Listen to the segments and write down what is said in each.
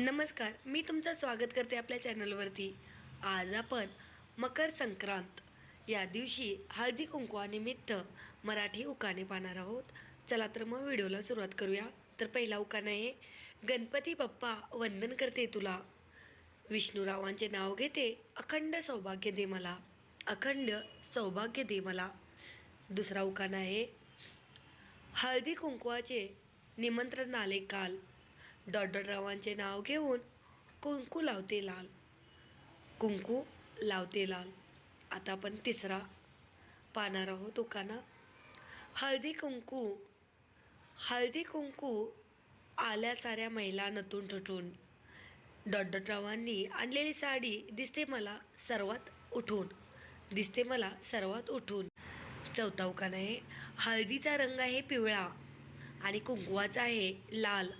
नमस्कार मी तुमचं स्वागत करते आपल्या चॅनलवरती. आज आपण मकर संक्रांत या दिवशी हळदी कुंकवानिमित्त मराठी उकाणे पाहणार आहोत. चला तर मग व्हिडिओला सुरुवात करूया. तर पहिला उकाणा आहे गणपती बाप्पा वंदन करते तुला. विष्णुरावांचे नाव घेते अखंड सौभाग्य दे मला. अखंड सौभाग्य दे मला. दुसरा उकाणा आहे हळदी कुंकवाचे निमंत्रण आले काल. डॉडररावांचे नाव घेऊन कुंकू लावते लाल. कुंकू लावते लाल. आता आपण तिसरा पाहणार आहोत उकाना हळदी कुंकू. हळदी कुंकू आल्या साऱ्या महिला नटून ठटून. डॉडररावांनी आणलेली साडी दिसते मला सर्वात उठून. दिसते मला सर्वात उठून. चौथा उकाना आहे हळदीचा रंग आहे पिवळा आणि कुंकवाचा आहे लाल.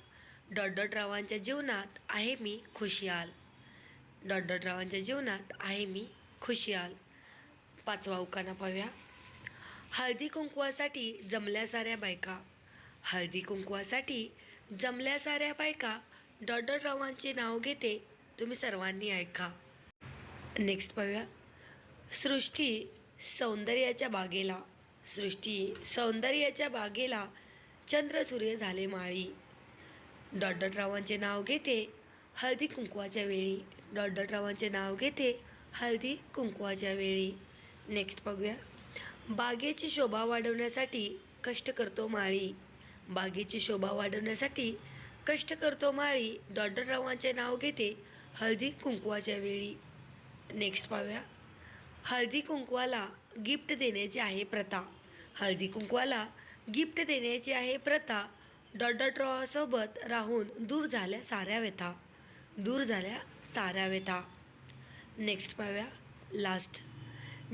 डॉडडरावांच्या जीवनात आहे मी खुशियाल. डॉडडरावांच्या जीवनात आहे मी खुशियाल. पाचवा उकाना पाहूया. हळदी कुंकवासाठी जमल्या साऱ्या बायका. हळदी कुंकवासाठी जमल्या साऱ्या बायका. डॉडररावांचे नाव घेते तुम्ही सर्वांनी ऐका. नेक्स्ट पाहूया. सृष्टी सौंदर्याच्या बागेला. सृष्टी सौंदर्याच्या बागेला चंद्र सूर्य झाले माळी. डॉडररावांचे नाव घेते हळदी कुंकवाच्या वेळी. डॉडररावांचे नाव घेते हळदी कुंकवाच्या वेळी. नेक्स्ट बघूया. बागेची शोभा वाढवण्यासाठी कष्ट करतो माळी. बागेची शोभा वाढवण्यासाठी कष्ट करतो माळी. डॉडरावांचे नाव घेते हळदी कुंकवाच्या वेळी. नेक्स्ट पाहूया. हळदी कुंकवाला गिफ्ट देण्याची आहे प्रथा. हळदी कुंकवाला गिफ्ट देण्याची आहे प्रथा. डॉडररावासोबत राहून दूर झाल्या साऱ्या व्यथा. दूर झाल्या साऱ्या व्यथा. नेक्स्ट पाहूया. लास्ट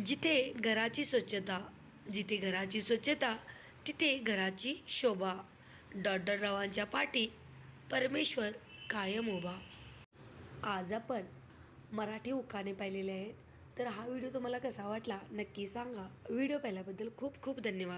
जिथे घराची स्वच्छता जिथे घराची स्वच्छता तिथे घराची शोभा. डॉडररावांच्या पाठी परमेश्वर कायम उभा. आज आपण मराठी उखाणे पाहिलेले आहेत. तर हा व्हिडिओ तुम्हाला कसा वाटला नक्की सांगा. व्हिडिओ पाहिल्याबद्दल खूप खूप धन्यवाद.